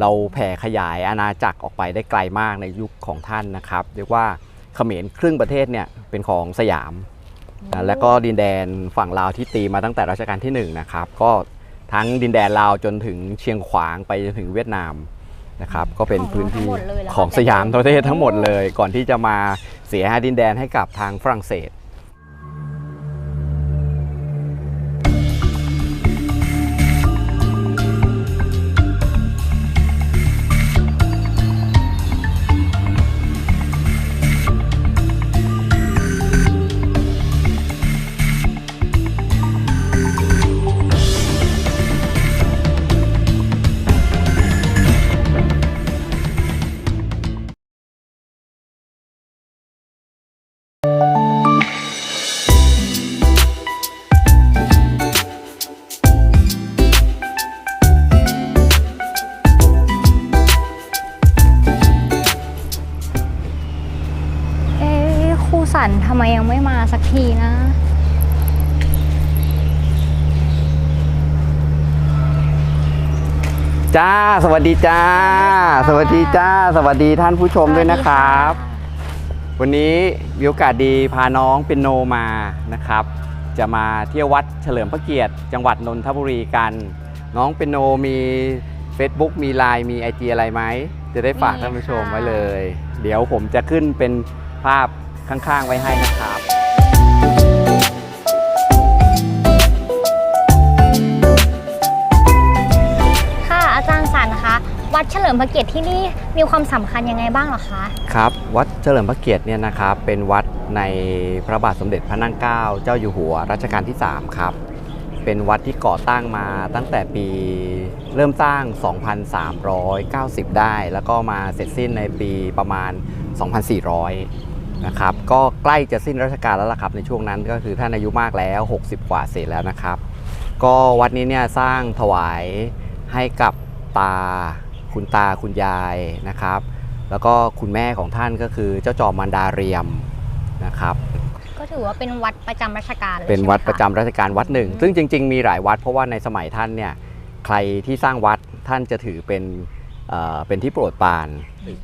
เราแผ่ขยายอาณาจักรออกไปได้ไกลมากในยุคของท่านนะครับ เรียกว่าเขมรครึ่งประเทศเนี่ยเป็นของสยามนะและก็ดินแดนฝั่งลาวที่ตีมาตั้งแต่รัชกาลที่หนึ่งนะครับก็ทั้งดินแดนลาวจนถึงเชียงขวางไปจนถึงเวียดนามนะครับก็เป็นพื้นที่ของเราทั้งหมดเลยเหรอคะของสยามประเทศทั้งหมดเลย ก่อนที่จะมาเสียดินแดนให้กับทางฝรั่งเศส สันทำไมยังไม่มาสักทีนะจ้า สวัสดีจ้า สวัสดีจ้า สวัสดีท่านผู้ชมด้วยนะครับ วันนี้มีโอกาสดีพาน้องเป็นโนมานะครับ จะมาเที่ยววัดเฉลิมพระเกียรติ จังหวัดนนทบุรีกัน น้องเป็นโนมี Facebook มี Line มี IG อะไรไหม จะได้ฝากมีท่านผู้ชมค่ะไว้เลย เดี๋ยวผมจะขึ้นเป็นภาพ ข้างๆไว้ให้นะครับค่ะอาจารย์สันคะวัดเฉลิมพระเกียรติที่นี่มีความสำคัญยังไงบ้างเหรอคะ ครับวัดเฉลิมพระเกียรติเนี่ยนะครับเป็นวัดในพระบาทสมเด็จพระนั่งเกล้าเจ้าอยู่หัวรัชกาลที่ 3 ครับ เป็นวัดที่ก่อตั้งมาตั้งแต่ปีเริ่มสร้าง 2,390 ได้ แล้วก็มาเสร็จสิ้นในปีประมาณ 2,400 นะครับก็ใกล้จะสิ้นรัชกาลแล้วล่ะครับในช่วงนั้นก็คือท่านอายุมากแล้ว 60 กว่าเสร็จแล้วนะครับ ก็วัดนี้เนี่ยสร้างถวายให้กับตาคุณตาคุณยายนะครับ แล้วก็คุณแม่ของท่านก็คือเจ้าจอมมันดาเรียมนะครับก็ถือว่าเป็นวัดประจำราชการเลยเป็นใช่ไหมวัดคประจำราชการวัดหนึ่งอืมซึ่งจริง ๆ มีหลายวัดเพราะว่าในสมัยท่านเนี่ยใครที่สร้างวัดท่านจะถือเป็นเอ่อเป็นที่โปรดปราน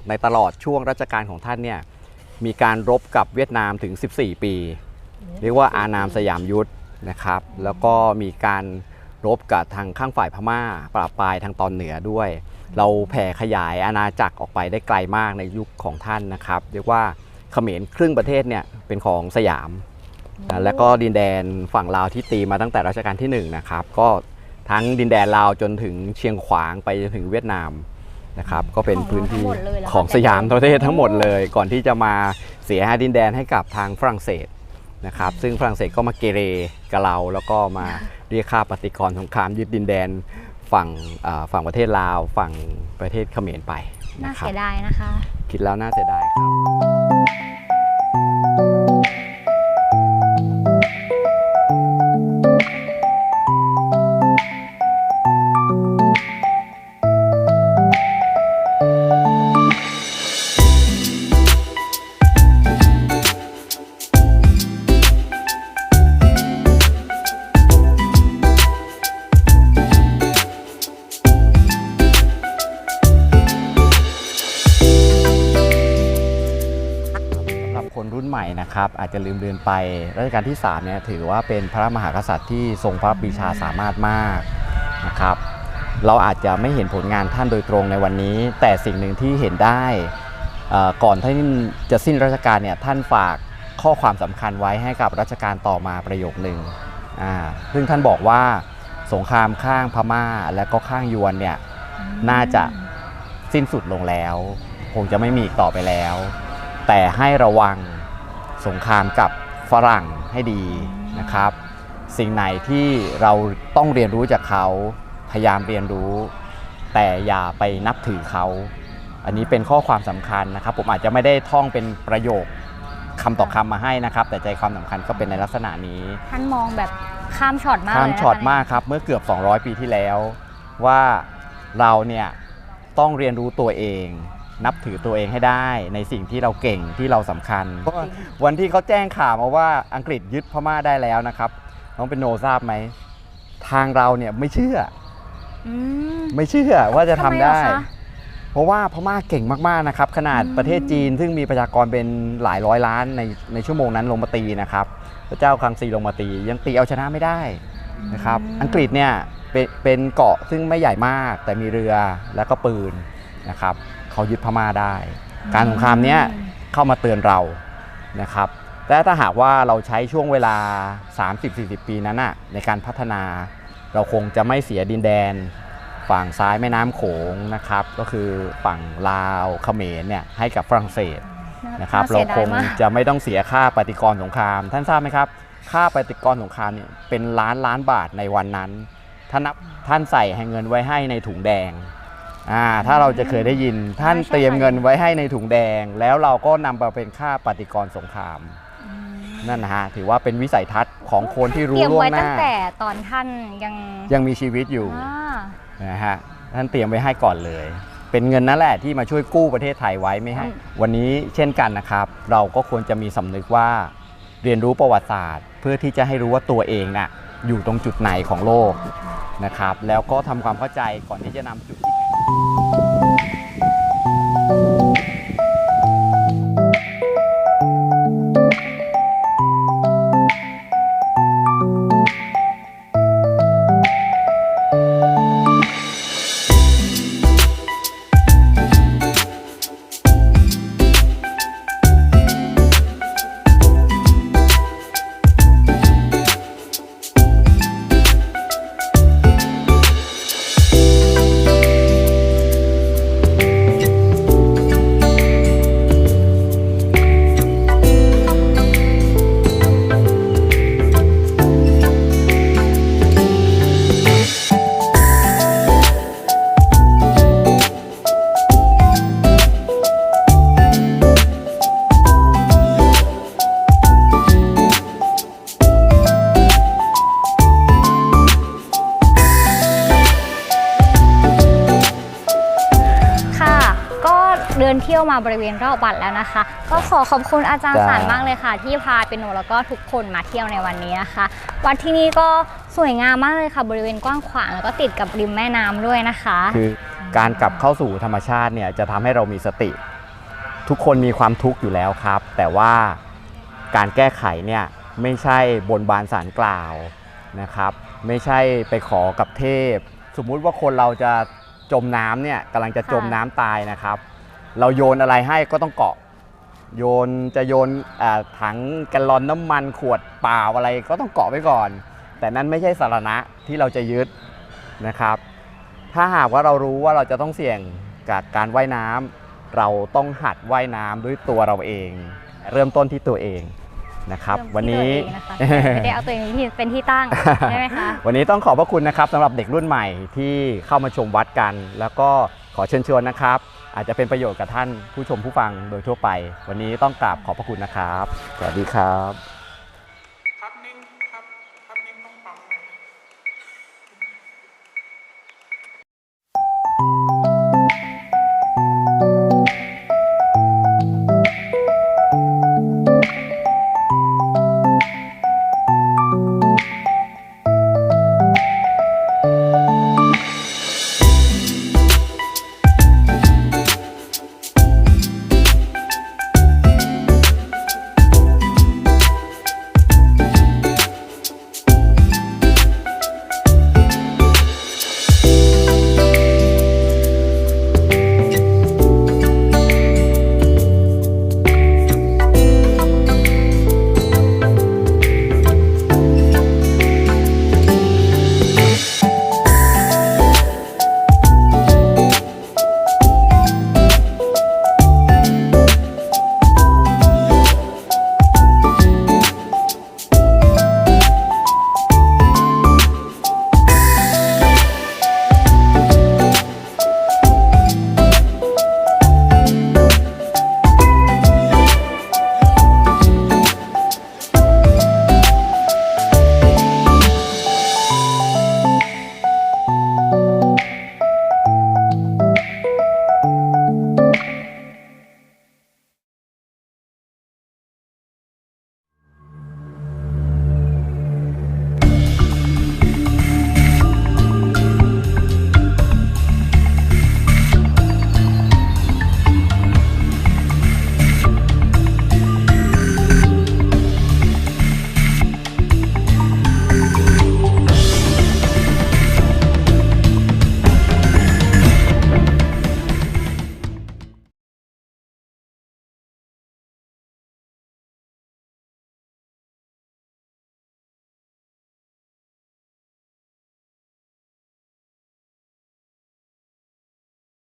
ในตลอดช่วงรัชกาลของท่านเนี่ย มีการรบกับเวียดนามถึง 14 ปี เรียกว่าอานามสยามยุทธนะครับ แล้วก็มีการรบกับทางข้างฝ่ายพม่าปราบปรายทางตอนเหนือด้วย เราแผ่ขยายอาณาจักรออกไปได้ไกลมากในยุคของท่านนะครับ เรียกว่าเขมรครึ่งประเทศเนี่ยเป็นของสยามนะและก็ดินแดนฝั่งลาวที่ตีมาตั้งแต่รัชกาลที่หนึ่งนะครับ ก็ทั้งดินแดนลาวจนถึงเชียงขวางไปจนถึงเวียดนาม นะครับก็เป็นพื้นที่ของเราทั้งหมดเลยเหรอคะของสยามประเทศทั้งหมดเลย ก่อนที่จะมาเสียดินแดนให้กับทางฝรั่งเศสนะครับซึ่งฝรั่งเศสก็มาเกเรกับเรา แล้วก็มาเรียกค่าปฏิกรณ์สงครามยึดดินแดนฝั่งอ่าฝั่งประเทศลาว ฝั่งประเทศเขมรไปน่านะครับเสียดายนะคะ คิดแล้วน่าเสียดายครับ ใหม่นะครับอาจจะลืมเลือนไปรัชกาลที่3เนี่ยถือว่าเป็นพระมหากษัตริย์ที่ทรงพระปรีชาสามารถมากนะครับเราอาจจะไม่เห็นผลงานท่านโดยตรงในวันนี้ แต่สิ่งหนึ่งที่เห็นได้ก่อนท่านจะสิ้นราชการเนี่ยท่านฝากข้อความสำคัญไว้ให้กับรัชกาลต่อมาประโยคหนึ่งซึ่งท่านบอกว่าสงครามข้างพม่าและก็ข้างยวนเนี่ยน่าจะสิ้นสุดลงแล้ว คงจะไม่มีอีกต่อไปแล้ว แต่ให้ระวัง สงครามกับฝรั่งให้ดีนะครับ สิ่งไหนที่เราต้องเรียนรู้จากเขาพยายามเรียนรู้ แต่อย่าไปนับถือเขา อันนี้เป็นข้อความสำคัญนะครับ ผมอาจจะไม่ได้ท่องเป็นประโยคคำต่อคำมาให้นะครับ แต่ใจความสำคัญก็เป็นในลักษณะนี้ท่านมองแบบข้ามช็อตมากข้ามเลยนะคะช็อตมากครับ เมื่อเกือบ 200 ปีที่แล้ว ว่าเราเนี่ยต้องเรียนรู้ตัวเอง นับถือตัวเองให้ได้ ในสิ่งที่เราเก่งที่เราสำคัญวันที่เขาแจ้งข่าวมาว่าอังกฤษยึดพม่าได้แล้วนะครับน้องเป็นโนทราบไหมทางเราเนี่ยไม่เชื่อ อืม ไม่เชื่อว่าจะทำทำไมเหรอได้คะ เพราะว่าพม่าเก่งมากๆนะครับ ขนาดอืมประเทศจีนซึ่งมีประชากรเป็นหลายร้อยล้านในในชั่วโมงนั้นลงมาตีนะครับ พระเจ้าคังซีลงมาตี ยังตีเอาชนะไม่ได้นะครับ อังกฤษเนี่ยเป็นเป็นเกาะซึ่งไม่ใหญ่มากแต่มีเรือแล้วก็ปืน นะครับเขายึดพม่าได้ การสงครามเนี้ยเข้ามาเตือนเรานะครับแต่ถ้าหากว่าเราใช้ช่วงเวลา 30-40 ปีนั้นน่ะในการพัฒนา เราคงจะไม่เสียดินแดน ฝั่งซ้ายแม่น้ำโขงนะครับก็คือฝั่งลาวเขมรเนี่ยให้กับฝรั่งเศสนะครับน่เราสียดคยงมากจะไม่ต้องเสียค่าปฏิกรณ์สงคราม ท่านทราบไหมครับ ค่าปฏิกรณ์สงครามเนี่ยเป็นล้านล้านบาทในวันนั้น ท่านนับท่านใส่ให้เงินไว้ให้ในถุงแดง อ่าถ้าเราจะเคยได้ยินท่านเตรียมเงินไว้ให้ในถุงแดง แล้วเราก็นำมาเป็นค่าปฏิกรณ์สงครามนั่นนะฮะถือว่าเป็นวิสัยทัศน์ของคนที่รู้เตรียมล่วไว้งหตั้งน้าแต่ตอนท่านยังยังมีชีวิตอยู่อ่านะฮะท่านเตรียมไว้ให้ก่อนเลย เป็นเงินนั่นแหละที่มาช่วยกู้ประเทศไทยไว้ไม่ให้วันนี้เช่นกันนะครับ เราก็ควรจะมีสำนึกว่าเรียนรู้ประวัติศาสตร์ เพื่อที่จะให้รู้ว่าตัวเองน่ะอยู่ตรงจุดไหนของโลกนะครับ แล้วก็ทำความเข้าใจก่อนที่จะนำจุดที่ Thank you. เดินเที่ยวมาบริเวณรอบวัดแล้วนะคะ ก็ขอขอบคุณอาจารย์สารมากเลยค่ะ ที่พาเป็นหนูแล้วก็ทุกคนมาเที่ยวในวันนี้นะคะ วัดที่นี่ก็สวยงามมากเลยค่ะ บริเวณกว้างขวางแล้วก็ติดกับริมแม่น้ำด้วยนะคะ คือการกลับเข้าสู่ธรรมชาติเนี่ยจะทำให้เรามีสติ ทุกคนมีความทุกข์อยู่แล้วครับ แต่ว่าการแก้ไขเนี่ยไม่ใช่บนบานสารกล่าวนะครับ ไม่ใช่ไปขอกับเทพ สมมุติว่าคนเราจะจมน้ำเนี่ยกำลังจะจมน้ำตายนะครับ เราโยนอะไรให้ก็ต้องเกาะ โยนจะโยนอ่าถังแกลลอนน้ำมันขวดเปล่าอะไรก็ต้องเกาะไว้ก่อน แต่นั้นไม่ใช่สาระที่เราจะยึดนะครับ ถ้าหากว่าเรารู้ว่าเราจะต้องเสี่ยงกับการว่ายน้ำเราต้องหัดว่ายน้ำด้วยตัวเราเอง เริ่มต้นที่ตัวเองนะครับเริ่มที่วันนี้ตัวเองนะคะไม่ได้เอาตัวเองเป็นที่เป็นที่ตั้งใช่ไหมคะวันนี้ต้องขอบพระคุณนะครับสำหรับเด็กรุ่นใหม่ที่เข้ามาชมวัดกัน แล้วก็ ขอเชิญชวนนะครับ อาจจะเป็นประโยชน์กับท่านผู้ชมผู้ฟังโดยทั่วไป วันนี้ต้องกราบขอบพระคุณนะครับ สวัสดีครับ